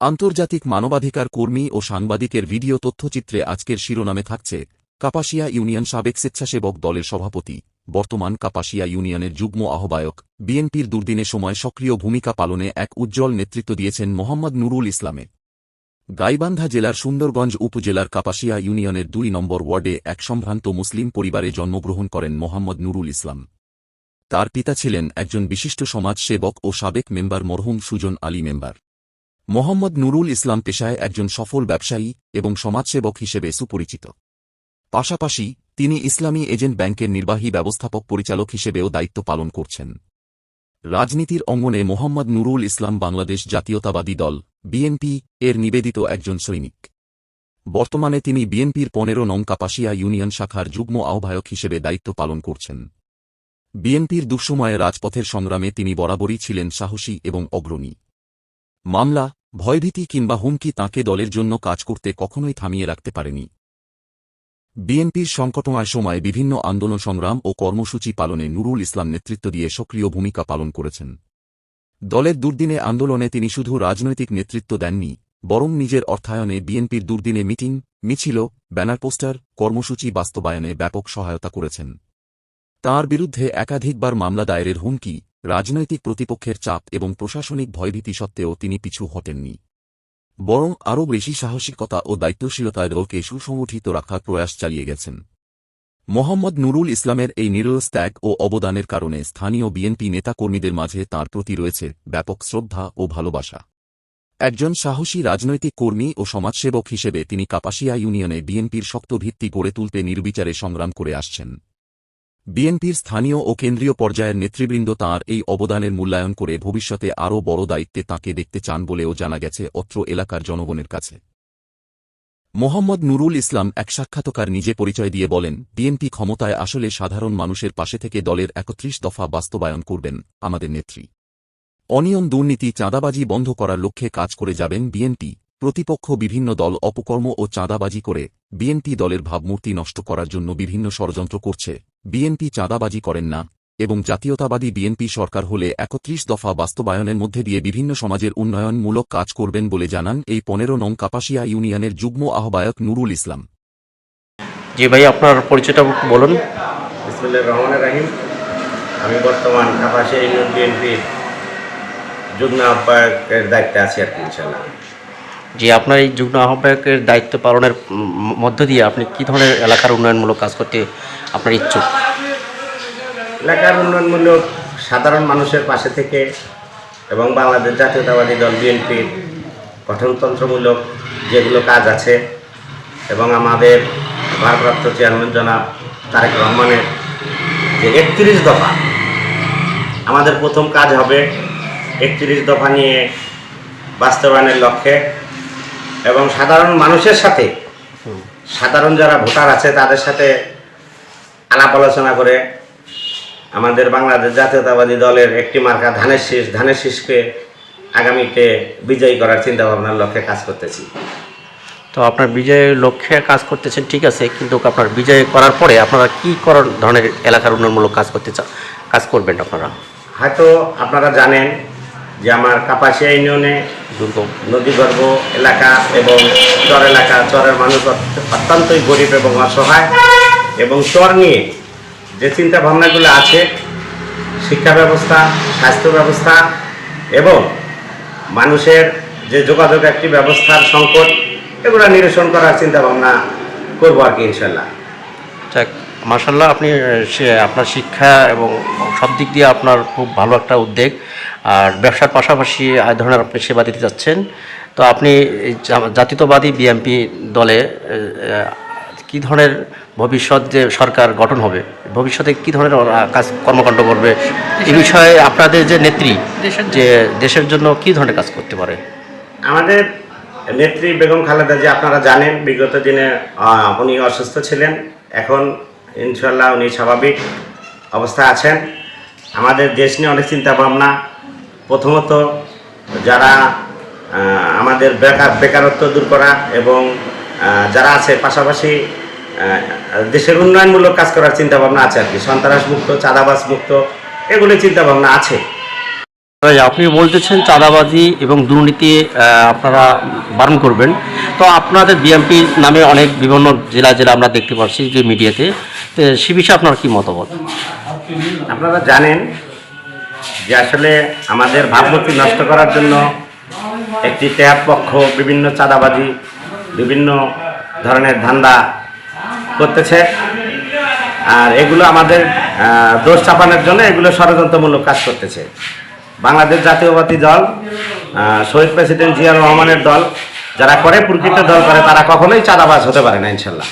আন্তর্জাতিক মানবাধিকার কর্মী ও সাংবাদিকের ভিডিও তথ্যচিত্রে আজকের শিরোনামে থাকছে কাপাসিয়া ইউনিয়ন সাবেক স্বেচ্ছাসেবক দলের সভাপতি, বর্তমান কাপাসিয়া ইউনিয়নের যুগ্ম আহ্বায়ক, বিএনপির দুর্দিনে সময় সক্রিয় ভূমিকা পালনে এক উজ্জ্বল নেতৃত্ব দিয়েছেন মোহাম্মদ নুরুল ইসলামে। গাইবান্ধা জেলার সুন্দরগঞ্জ উপজেলার কাপাসিয়া ইউনিয়নের দুই নম্বর ওয়ার্ডে এক সম্ভ্রান্ত মুসলিম পরিবারে জন্মগ্রহণ করেন মোহাম্মদ নুরুল ইসলাম। তার পিতা ছিলেন একজন বিশিষ্ট সমাজসেবক ও সাবেক মেম্বার মরহুম সুজন আলী মেম্বার। মোহাম্মদ নুরুল ইসলাম পেশায় একজন সফল ব্যবসায়ী এবং সমাজসেবক হিসেবে সুপরিচিত। পাশাপাশি, তিনি ইসলামী এজেন্ট ব্যাংকের নির্বাহী ব্যবস্থাপক পরিচালক হিসেবেও দায়িত্ব পালন করছেন। রাজনীতির অঙ্গনে মোহাম্মদ নুরুল ইসলাম বাংলাদেশ জাতীয়তাবাদী দল, বিএনপি, এর নিবেদিত একজন সৈনিক। বর্তমানে তিনি বিএনপির পনেরো নং কাপাসিয়া ইউনিয়ন শাখার যুগ্ম আহ্বায়ক হিসেবে দায়িত্ব পালন করছেন। বিএনপির দুঃসময়ে রাজপথের সংগ্রামে তিনি বরাবরই ছিলেন সাহসী এবং অগ্রণী। মামলা ভয়ভীতি কিংবা হুমকি তাঁকে দলের জন্য কাজ করতে কখনোই থামিয়ে রাখতে পারেনি। বিএনপির সংকটময় সময় বিভিন্ন আন্দোলন সংগ্রাম ও কর্মসূচি পালনে নুরুল ইসলাম নেতৃত্ব দিয়ে সক্রিয় ভূমিকা পালন করেছেন। দলের দুর্দিনে আন্দোলনে তিনি শুধু রাজনৈতিক নেতৃত্ব দেননি, বরং নিজের অর্থায়নে বিএনপির দুর্দিনে মিটিং, মিছিল, ব্যানার পোস্টার, কর্মসূচি বাস্তবায়নে ব্যাপক সহায়তা করেছেন। তার বিরুদ্ধে একাধিকবার মামলা দায়েরের হুমকি রাজনৈতিক প্রতিপক্ষের চাপ এবং প্রশাসনিক ভয়ভীতি সত্ত্বেও তিনি পিছু হটেননি। বরং আরও বেশি সাহসিকতা ও দায়িত্বশীলতায় দলকে সুসংগঠিত রাখার প্রয়াস চালিয়ে গেছেন। মোহাম্মদ নুরুল ইসলামের এই নিরলস ত্যাগ ও অবদানের কারণে স্থানীয় বিএনপি নেতাকর্মীদের মাঝে তাঁর প্রতি রয়েছে ব্যাপক শ্রদ্ধা ও ভালোবাসা। একজন সাহসী রাজনৈতিক কর্মী ও সমাজসেবক হিসেবে তিনি কাপাসিয়া ইউনিয়নে বিএনপির শক্ত ভিত্তি গড়ে তুলতে নির্বিচারে সংগ্রাম করে আসছেন। বিএনপির স্থানীয় ও কেন্দ্রীয় পর্যায়ের নেতৃবৃন্দ তাঁর এই অবদানের মূল্যায়ন করে ভবিষ্যতে আরও বড় দায়িত্বে তাঁকে দেখতে চান বলেও জানা গেছে অত্র এলাকার জনগণের কাছে। মোহাম্মদ নুরুল ইসলাম এক সাক্ষাৎকার নিজে পরিচয় দিয়ে বলেন, বিএনপি ক্ষমতায় আসলে সাধারণ মানুষের পাশে থেকে দলের একত্রিশ দফা বাস্তবায়ন করবেন, আমাদের নেত্রী। অনিয়ম দুর্নীতি, চাঁদাবাজি বন্ধ করার লক্ষ্যে কাজ করে যাবেন বিএনপি। প্রতিপক্ষ বিভিন্ন দল অপকর্ম ও চাঁদাবাজি করে বিএনপি দলের ভাবমূর্তি নষ্ট করার জন্য বিভিন্ন ষড়যন্ত্র করছে। বিএনপি চাঁদাবাজি করেন না এবং জাতীয়তাবাদী বিএনপি সরকার হলে একত্রিশ দফা বাস্তবায়নের মধ্যে দিয়ে বিভিন্ন সমাজের উন্নয়নমূলক কাজ করবেন বলে জানান এই পনেরো নং কাপাসিয়া ইউনিয়নের যুগ্ম আহ্বায়ক নুরুল ইসলাম। জি ভাই আপনার পরিচয়টা বলুন। বিসমুল্লাহ রহমান রাহিম। আমি বর্তমান কাপাসিয়া ইউনিয়ন বিএনপির যুগ্ম আহ্বায়কের দায়িত্বে আছি আর কি ইনশাল্লাহ যে আপনার এই যুগ্ম আহ্বায়কের দায়িত্ব পালনের মধ্য দিয়ে আপনি কি ধরনের এলাকার উন্নয়নমূলক কাজ করতে আপনার ইচ্ছুক? এলাকার উন্নয়নমূলক সাধারণ মানুষের পাশে থেকে এবং বাংলাদেশ জাতীয়তাবাদী দল বিএনপির গঠনতন্ত্রমূলক যেগুলো কাজ আছে এবং আমাদের ভারপ্রাপ্ত চেয়ারম্যান জনাব তারেক রহমানের যে একত্রিশ দফা, আমাদের প্রথম কাজ হবে একত্রিশ দফা নিয়ে বাস্তবায়নের লক্ষ্যে এবং সাধারণ মানুষের সাথে সাধারণ যারা ভোটার আছে তাদের সাথে আলাপ আলোচনা করে আমাদের বাংলাদেশ জাতীয়তাবাদী দলের একটি মার্কা ধানের শীষ ধানের শীষকে আগামীতে বিজয়ী করার চিন্তা ভাবনার লক্ষ্যে কাজ করতেছি। তো আপনার বিজয়ের লক্ষ্যে কাজ করতেছেন ঠিক আছে কিন্তু আপনার বিজয় করার পরে আপনারা কি করার ধরনের এলাকার উন্নয়নমূলক কাজ করতে চান কাজ করবেন আপনারা? হয়তো আপনারা জানেন যে আমার কাপাসিয়া ইউনিয়নে দুর্গম। নদীগর্ভ এলাকা এবং চর এলাকা চরের মানুষ অত্যন্তই গরিব এবং অসহায় এবং চর নিয়ে যে চিন্তা ভাবনাগুলো আছে শিক্ষা ব্যবস্থা স্বাস্থ্য ব্যবস্থা এবং মানুষের যে যোগাযোগ একটি ব্যবস্থার সংকট এগুলো নিরসন করার চিন্তা ভাবনা করব আর কি ইনশাল্লাহ যাক মার্শাল্লাহ আপনি সে আপনার শিক্ষা এবং সব দিক দিয়ে আপনার খুব ভালো একটা উদ্যোগ। আর ব্যবসার পাশাপাশি ধরনের আপনি সেবা দিতে যাচ্ছেন তো আপনি জাতীয়তাবাদী বিএনপি দলে কি ধরনের ভবিষ্যৎ যে সরকার গঠন হবে ভবিষ্যতে কি ধরনের কাজ কর্মকাণ্ড করবে? এ বিষয়ে আপনাদের যে নেত্রী যে দেশের জন্য কি ধরনের কাজ করতে পারে? আমাদের নেত্রী বেগম খালেদা যে আপনারা জানেন বিগত দিনে উনি অসুস্থ ছিলেন। এখন ইনশাল্লাহ উনি স্বাভাবিক অবস্থায় আছেন। আমাদের দেশ নিয়ে অনেক চিন্তা ভাবনা প্রথমত যারা আমাদের বেকার বেকারত্ব দূর করা এবং যারা আছে পাশাপাশি দেশের উন্নয়নমূলক কাজ করার চিন্তা ভাবনা আছে আর কি। সন্ত্রাস মুক্ত চাঁদাবাস মুক্ত এগুলো চিন্তা ভাবনা আছে আপনি বলতেছেন চাঁদাবাজি এবং দুর্নীতি আপনারা বারণ করবেন। তো আপনাদের বিএমপি নামে অনেক বিভিন্ন জেলা জেলা আমরা দেখতে পাচ্ছি যে মিডিয়াতে। সে বিষয়ে আপনার কি মতামত? আপনারা জানেন যে আসলে আমাদের ভাবমূর্তি নষ্ট করার জন্য একটি ট্যাব পক্ষ, বিভিন্ন চাঁদাবাজি, বিভিন্ন ধরনের ধান্দা করতেছে। আর এগুলো আমাদের দোষ চাপানোর জন্য এগুলো ষড়যন্ত্রমূলক কাজ করতেছে। বাংলাদেশ জাতীয়বাদী দল শহীদ প্রেসিডেন্ট জিয়া রহমানের দল, যারা করে প্রকৃত দল করে, তারা কখনোই চাঁদাবাজ হতে পারে না, ইনশাল্লাহ।